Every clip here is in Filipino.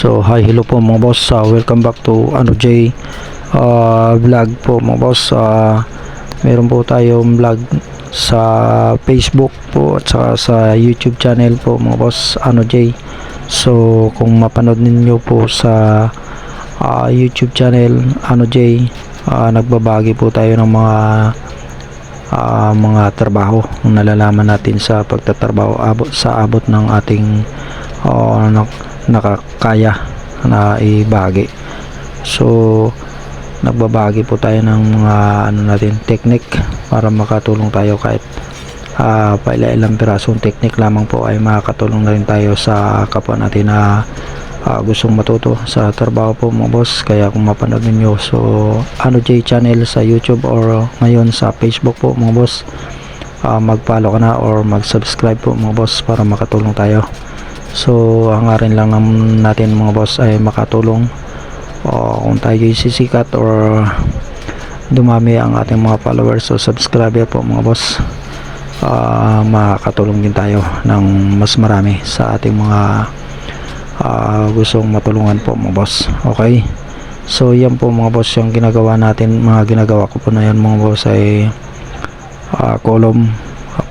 So hi hello po mga boss. Uh, welcome back to ano J uh, vlog po mga boss. Uh, meron po tayong vlog sa Facebook po at saka sa YouTube channel po mga boss. Ano J? So kung mapanood ninyo po sa uh, YouTube channel ano J? Uh, nagbabagi po tayo ng mga ah, mga trabaho na nalalaman natin sa pagtatrabaho abot, sa abot ng ating nak- nakakaya na ibagi. So nagbabagi po tayo ng mga ano natin technique para makatulong tayo kahit uh, paila-ilang pirasong technique lamang po ay makakatulong na rin tayo sa kapwa natin na ah, gustong matuto sa trabaho po mga boss. Kaya kung mapanood ninyo so ano J channel sa YouTube or ngayon sa Facebook po mga boss ah, mag-follow ka na or mag-subscribe po mga boss para makatulong tayo so hangarin lang natin mga boss ay makatulong o kung tayo sisikat or dumami ang ating mga followers o subscriber po mga boss ah, makakatulong din tayo ng mas marami sa ating mga ah, gustong matulungan po mga boss. Okay? So yan po mga boss yung ginagawa natin mga ginagawa ko po na yan mga boss ay ah, column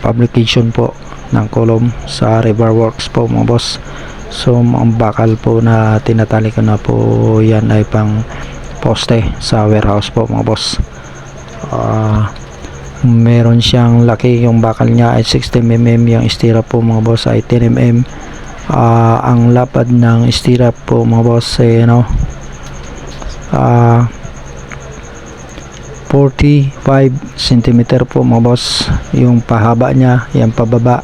publication po ng column sa Riverworks po mga boss. So ang bakal po na tinatali ko na po yan ay pang poste sa warehouse po mga boss. Ah, meron siyang laki yung bakal niya ay 60mm yung stirrup po mga boss ay 10mm Ah, ang lapad ng stirrup po mga boss ay ano ah 45 cm po mga boss. Yung pahaba niya yan pababa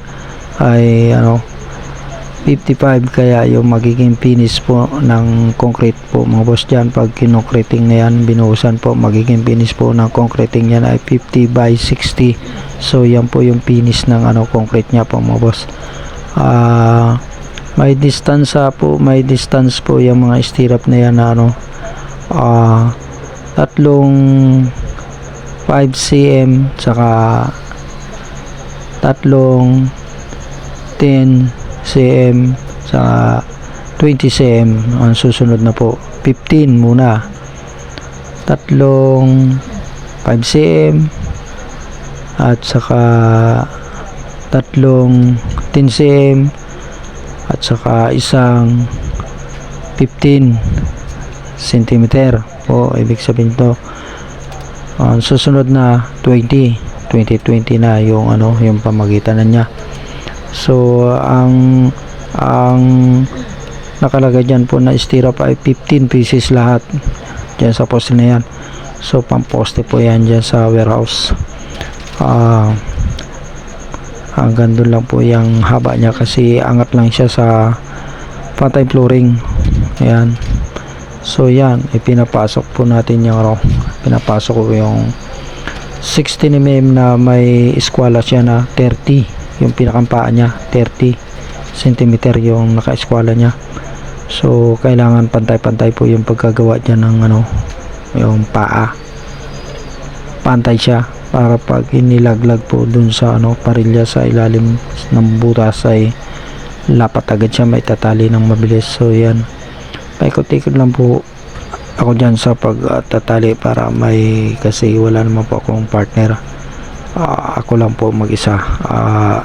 ay ano 55 kaya yung magiging finish po ng concrete po. Mga boss dyan pag kinokreting na yan binuhusan po magiging finish po ng concreting yan ay 50 by 60 so yan po yung finish ng ano concrete niya po mga boss. Ah may distance po may distance po yung mga stirrup na yan na ano ah tatlong 5 cm saka tatlong 10 cm sa 20 cm ang susunod na po 15 muna. Tatlong 5 cm at saka tatlong 10 cm at saka isang 15 cm po. Ibig sabihin to ang susunod na 20 2020 na yung ano yung pamagitan niya so ang ang nakalagay dyan po na stirrup ay 15 pieces lahat dyan sa poste na yan. So pang poste po yan dyan sa warehouse. Ah hanggang doon lang po yung haba niya kasi angat lang siya sa pantay flooring. Ayan. So yan. Ipinapasok po natin yung ano, pinapasok ko yung 16mm na may eskwala siya na 30 yung pinakampaan niya 30 cm yung naka-eskwala niya. So kailangan pantay-pantay po yung pagkagawa dyan ng ano yung paa. Pantay siya para pag inilaglag po dun sa ano parilya sa ilalim ng butas ay lapat agad siya may tatali ng mabilis. So yan. Paikot-ikot lang po ako dyan sa pagtatali para may kasi wala naman po akong partner Ah, ako lang po mag-isa. Ah,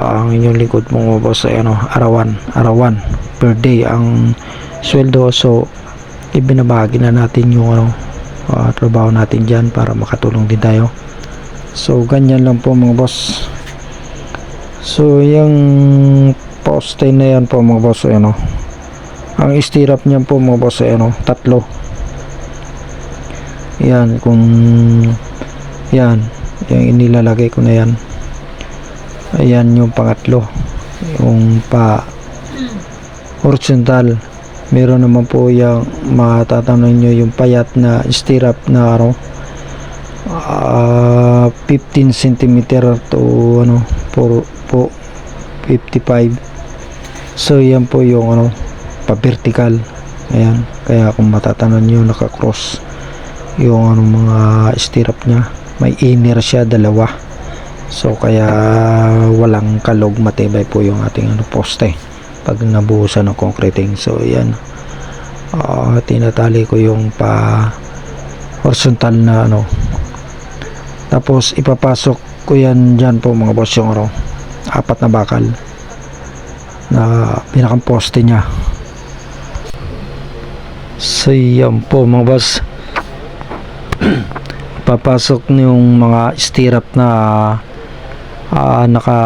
ang inyong lingkod mong boss ay ano arawan arawan per day. Ang sweldo so ibinabagi na natin yung ano ah, trabaho natin dyan para makatulong din tayo. So ganyan lang po mga boss. So yung poste na yan po mga boss ay ano ang stirrup niyan po mga boss ay ano tatlo. Yan kung yan yung inilalagay ko na yan. Ayan yung pangatlo. Yung pa horizontal. Meron naman po yung matatanong nyo yung payat na stirrup na ano ah, 15 cm to ano po, po 55 so yan po yung ano pa vertical. Ayan. Kaya kung matatanong nyo naka-cross yung ano mga stirrup nya may inner siya dalawa. So kaya walang kalog matibay po yung ating ano poste. Pag nabuhusan ng concreting so yan. Ah, tinatali ko yung pa horizontal na ano. Tapos ipapasok ko yan dyan po mga boss yung ano apat na bakal na pinakang poste nya so yan po mga boss papasok yung mga stirrup na ah, naka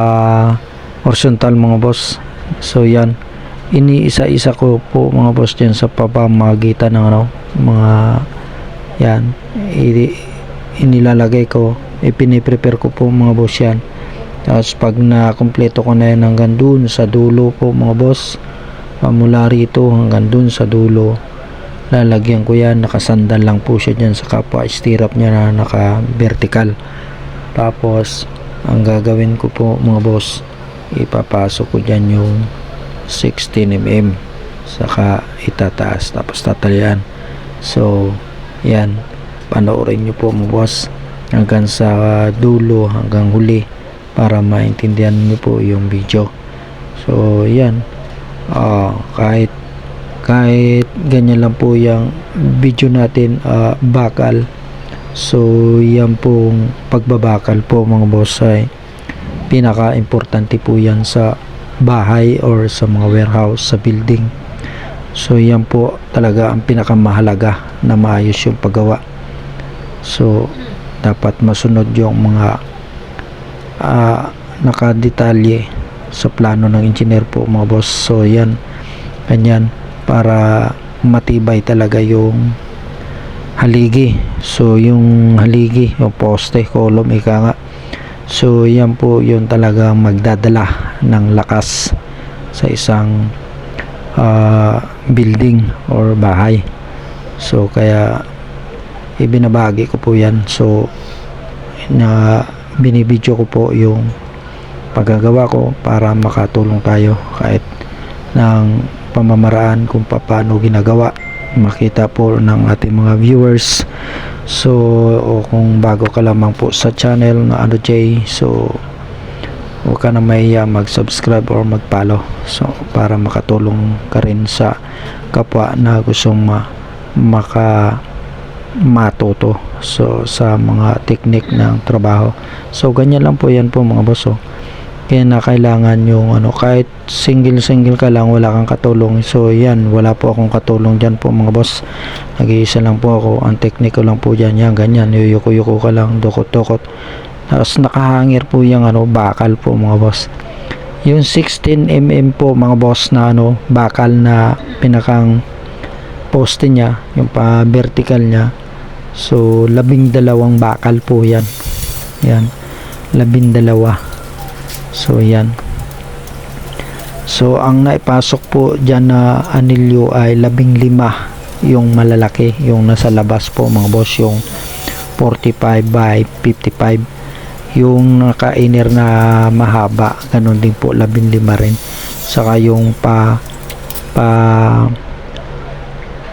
horizontal mga boss. So yan. Iniisa-isa ko po mga boss dyan sa pamamagitan ng ano mga yan. Inilalagay ko ipiniprepare ko po mga boss yan. Tapos pag na kumpleto ko na yan hanggang dun sa dulo po mga boss ah, mula rito hanggang dun sa dulo lalagyan ko yan. Nakasandal lang po siya dyan sa kapwa. Stirrup niya na naka vertical tapos ang gagawin ko po mga boss ipapasok ko dyan yung 16mm saka itataas tapos tatalian so yan. Panoorin nyo po mga boss hanggang sa dulo hanggang huli para maintindihan nyo po yung video. So yan. Ah kahit kahit ganyan lang po yung video natin ah, bakal. So yan pong pagbabakal po mga boss ay pinaka importante po yan sa bahay or sa mga warehouse sa building. So yan po talaga ang pinakamahalaga na maayos yung paggawa. So dapat masunod yung mga ah, nakadetalye sa plano ng engineer po mga boss. So yan. Ganyan para matibay talaga yung haligi. So yung haligi yung poste column ika nga. So yan po yung talagang magdadala ng lakas sa isang ah, building or bahay. So kaya ibinabagi ko po yan. So na binibidyo ko po yung paggagawa ko para makatulong tayo kahit ng pamamaraan kung paano ginagawa makita po ng ating mga viewers. So o kung bago ka lamang po sa channel na ano J so huwag ka na mahiya mag subscribe or mag follow so para makatulong ka rin sa kapwa na gustong ma maka matuto so sa mga technique ng trabaho. So ganyan lang po yan po mga boss oh. Kaya na kailangan yung ano kahit single single ka lang wala kang katulong. So yan wala po akong katulong dyan po mga boss. Nag-iisa lang po ako ang technique ko lang po dyan. Yan ganyan yuyuko-yuko ka lang dukot-dukot tapos nakahangir po yung ano bakal po mga boss. Yung 16mm po mga boss na ano bakal na pinakang poste niya yung pa vertical niya. So labing dalawang bakal po yan. Yan labing dalawa so yan. So ang naipasok po dyan na anilyo ay labing lima yung malalaki yung nasa labas po mga boss yung 45 by 55 yung naka-inner na mahaba ganun din po labing lima rin. Saka yung pa pa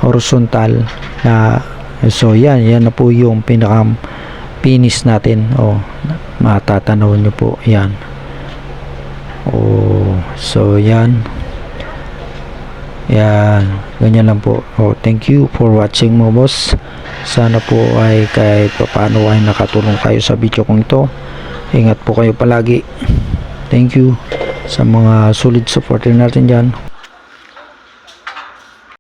horizontal na so yan yan na po yung pinaka finish natin. Oh matatanaw nyo po yan oh so yan. Yan. Ganyan lang po. Oh thank you for watching mo boss. Sana po ay kahit paano ay nakatulong kayo sa video kong ito. Ingat po kayo palagi. Thank you sa mga solid supporter natin dyan